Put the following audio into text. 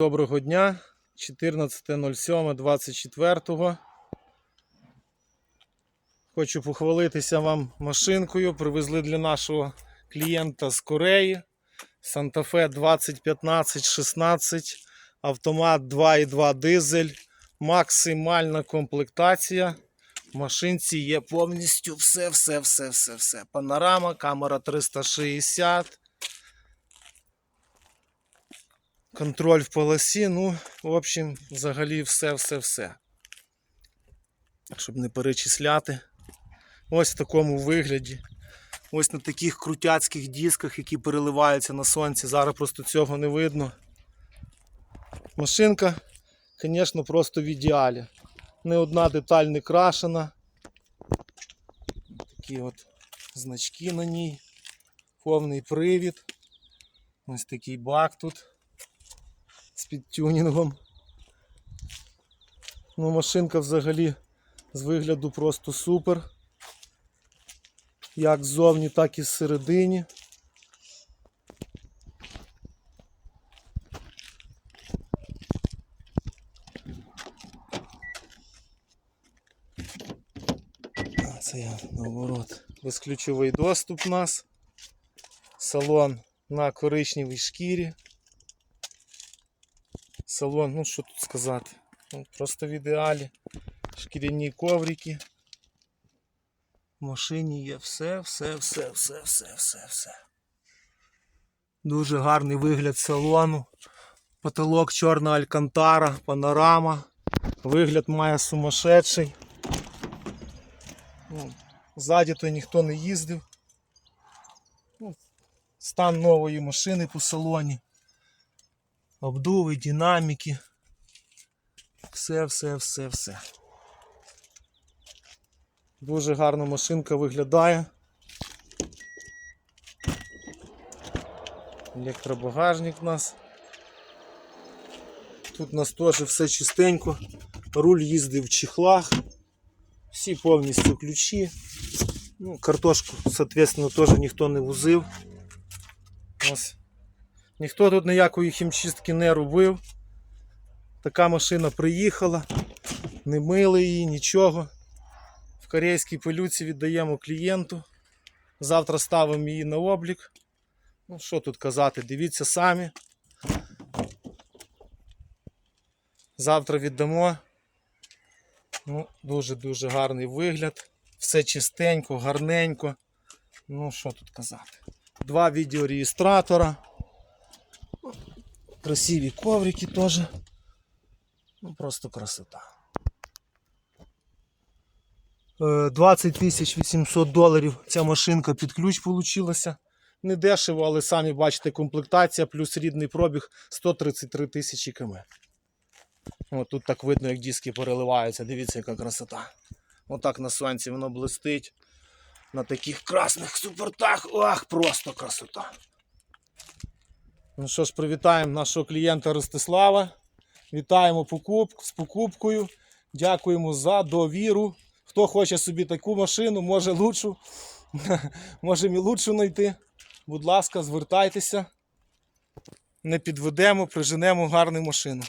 Доброго дня, 14.07.24. Хочу похвалитися вам машинкою. Привезли для нашого клієнта з Кореї. Санта-Фе 2015-16, автомат 2.2 дизель, максимальна комплектація. В машинці є повністю все, все, все, все, все. Панорама, камера 360. Контроль в полосі, ну, в общем, взагалі все-все-все. Щоб не перечисляти. Ось в такому вигляді. Ось на таких крутяцьких дисках, які переливаються на сонці. Зараз просто цього не видно. Машинка, звісно, просто в ідеалі. Не одна деталь не крашена. Такі от значки на ній. Повний привід. Ось такий бак тут з підтюнінгом. Ну, машинка взагалі з вигляду просто супер. Як ззовні, так і зсередині. Це я наоборот. Безключовий доступ у нас. Салон на коричневій шкірі. Салон, ну що тут сказати. Ну, просто в ідеалі. Шкіряні коврики. В машині є все, все, все, все, все, все, все. Дуже гарний вигляд салону. Потолок чорна алькантара, панорама. Вигляд має сумасшедший. Ну, Ззаді то ніхто не їздив. Ну, стан нової машини по салоні обдуви, динаміки. Все, все, все, все. Дуже гарна машинка виглядає. Електробагажник у нас. Тут у нас теж все чистенько. Руль їздив в чехлах. Всі повністю ключі. Ну, картошку, соответственно, теж ніхто не возив. Ось. Ніхто тут ніякої хімчистки не робив. Така машина приїхала, не мили її, нічого. В корейській пилюці віддаємо клієнту. Завтра ставимо її на облік. Ну, що тут казати, дивіться самі. Завтра віддамо. Ну, Дуже-дуже гарний вигляд. Все чистенько, гарненько. Ну, що тут казати. Два відеореєстратора. Красиві коврики теж. Ну, просто красота. Е, 20 тисяч 800 доларів ця машинка під ключ получилася. Не дешево, але самі бачите, комплектація плюс рідний пробіг 133 тисячі км. О, тут так видно, як диски переливаються. Дивіться, яка красота. Отак на сонці воно блистить. На таких красних супортах. Ах, просто красота. Ну що ж, привітаємо нашого клієнта Ростислава. Вітаємо покупку, з покупкою. Дякуємо за довіру. Хто хоче собі таку машину, може лучшу. Можемо і лучшу знайти. Будь ласка, звертайтеся. Не підведемо, приженемо гарну машину.